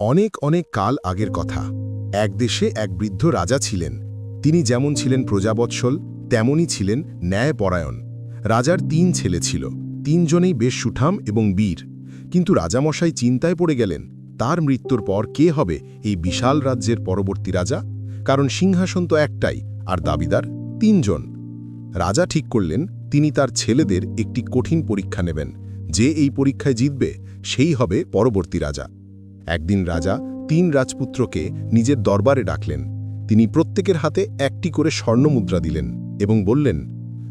অনেক অনেক কাল আগের কথা। এক দেশে এক বৃদ্ধ রাজা ছিলেন। তিনি যেমন ছিলেন প্রজাবৎসল, তেমনই ছিলেন ন্যায়পরায়ণ। রাজার তিন ছেলে ছিল। তিনজনেই বেশ সুঠাম এবং বীর। কিন্তু রাজামশাই চিন্তায় পড়ে গেলেন, তার মৃত্যুর পর কে হবে এই বিশাল রাজ্যের পরবর্তী রাজা? কারণ সিংহাসন তো একটাই, আর দাবিদার তিনজন। রাজা ঠিক করলেন, তিনি তার ছেলেদের একটি কঠিন পরীক্ষা নেবেন। যে এই পরীক্ষায় জিতবে, সেই হবে পরবর্তী রাজা। একদিন রাজা তিন রাজপুত্রকে নিজের দরবারে ডাকলেন। তিনি প্রত্যেকের হাতে একটি করে স্বর্ণমুদ্রা দিলেন এবং বললেন,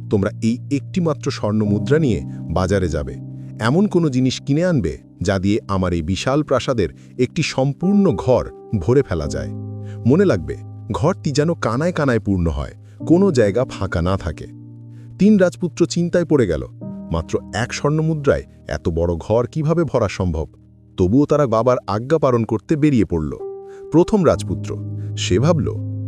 তোমরা এই একটিমাত্র স্বর্ণমুদ্রা নিয়ে বাজারে যাবে। এমন কোনো জিনিস কিনে আনবে যা দিয়ে আমার এই বিশাল প্রাসাদের একটি সম্পূর্ণ ঘর ভরে ফেলা যায়। মনে লাগবে, ঘরটি যেন কানায় কানায় পূর্ণ হয়, কোনো জায়গা ফাঁকা না থাকে তিন রাজপুত্র চিন্তায় পড়ে গেল, মাত্র এক স্বর্ণমুদ্রায় এত বড় ঘর কীভাবে ভরা সম্ভব? তবুও তারা বাবার আজ্ঞা পালন করতে বেরিয়ে পড়ল। প্রথম রাজপুত্র। সে ভাবল,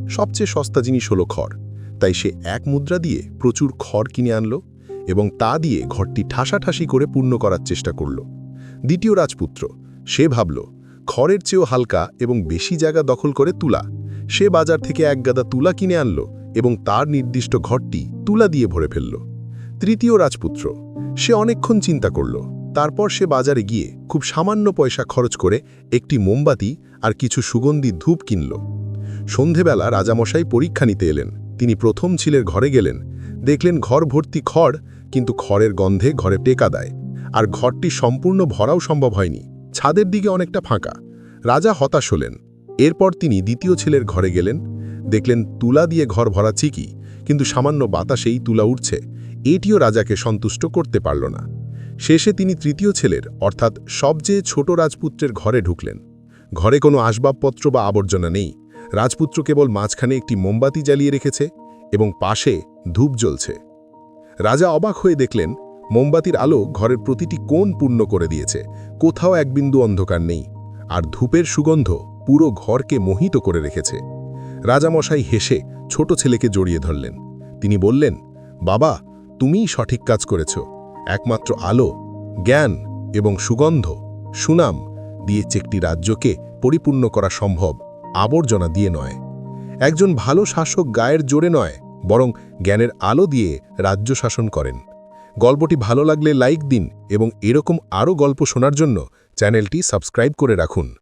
সবচেয়ে সস্তা জিনিস হলো খড়। তাই সে এক মুদ্রা দিয়ে প্রচুর খড় কিনে আনল এবং তা দিয়ে ঘরটি ঠাসাঠাসি করে পূর্ণ করার চেষ্টা করল। দ্বিতীয় রাজপুত্র। সে ভাবল, খড়ের চেয়েও হালকা এবং বেশি জায়গা দখল করে তুলা। সে বাজার থেকে এক গাদা তুলা কিনে আনল এবং তার নির্দিষ্ট ঘরটি তুলা দিয়ে ভরে ফেলল। তৃতীয় রাজপুত্র। সে অনেকক্ষণ চিন্তা করল তারপর সে বাজারে গিয়ে খুব সামান্য পয়সা খরচ করে একটি মোমবাতি আর কিছু সুগন্ধি ধূপ কিনল। সন্ধেবেলা রাজামশাই পরীক্ষা নিতে এলেন। তিনি প্রথম ছিলের ঘরে গেলেন। দেখলেন ঘর ভর্তি খড়, কিন্তু খড়ের গন্ধে ঘরে টেকা দেয়। আর ঘরটি সম্পূর্ণ ভরাও সম্ভব হয়নি। ছাদের দিকে অনেকটা ফাঁকা। রাজা হতাশ হলেন। এরপর তিনি দ্বিতীয় ছেলের ঘরে গেলেন। দেখলেন তুলা দিয়ে ঘর ভরা চিকি কিন্তু সামান্য বাতাসেই তুলা উঠছে এটিও রাজাকে সন্তুষ্ট করতে পারল না। শেষে তিনি তৃতীয় ছেলের, অর্থাৎ সবচেয়ে ছোট রাজপুত্রের ঘরে ঢুকলেন। ঘরে কোনো আসবাবপত্র বা আবর্জনা নেই। রাজপুত্র কেবল মাঝখানে একটি মোমবাতি জ্বালিয়ে রেখেছে এবং পাশে ধূপ জ্বলছে। রাজা অবাক হয়ে দেখলেন, মোমবাতির আলো ঘরের প্রতিটি কোণ পূর্ণ করে দিয়েছে। কোথাও এক বিন্দু অন্ধকার নেই। আর ধূপের সুগন্ধ পুরো ঘরকে মোহিত করে রেখেছে। রাজামশাই হেসে ছোট ছেলেকে জড়িয়ে ধরলেন। তিনি বললেন, বাবা, তুমিই সঠিক কাজ করেছ। একমাত্র আলো, জ্ঞান এবং সুগন্ধ, সুনাম দিয়ে চেকটি রাজ্যকে পরিপূর্ণ করা সম্ভব, আবর্জনা দিয়ে নয়। একজন ভালো শাসক গায়ের জোরে নয়, বরং জ্ঞানের আলো দিয়ে রাজ্য শাসন করেন। গল্পটি ভালো লাগলে লাইক দিন এবং এরকম আরও গল্প শোনার জন্য চ্যানেলটি সাবস্ক্রাইব করে রাখুন।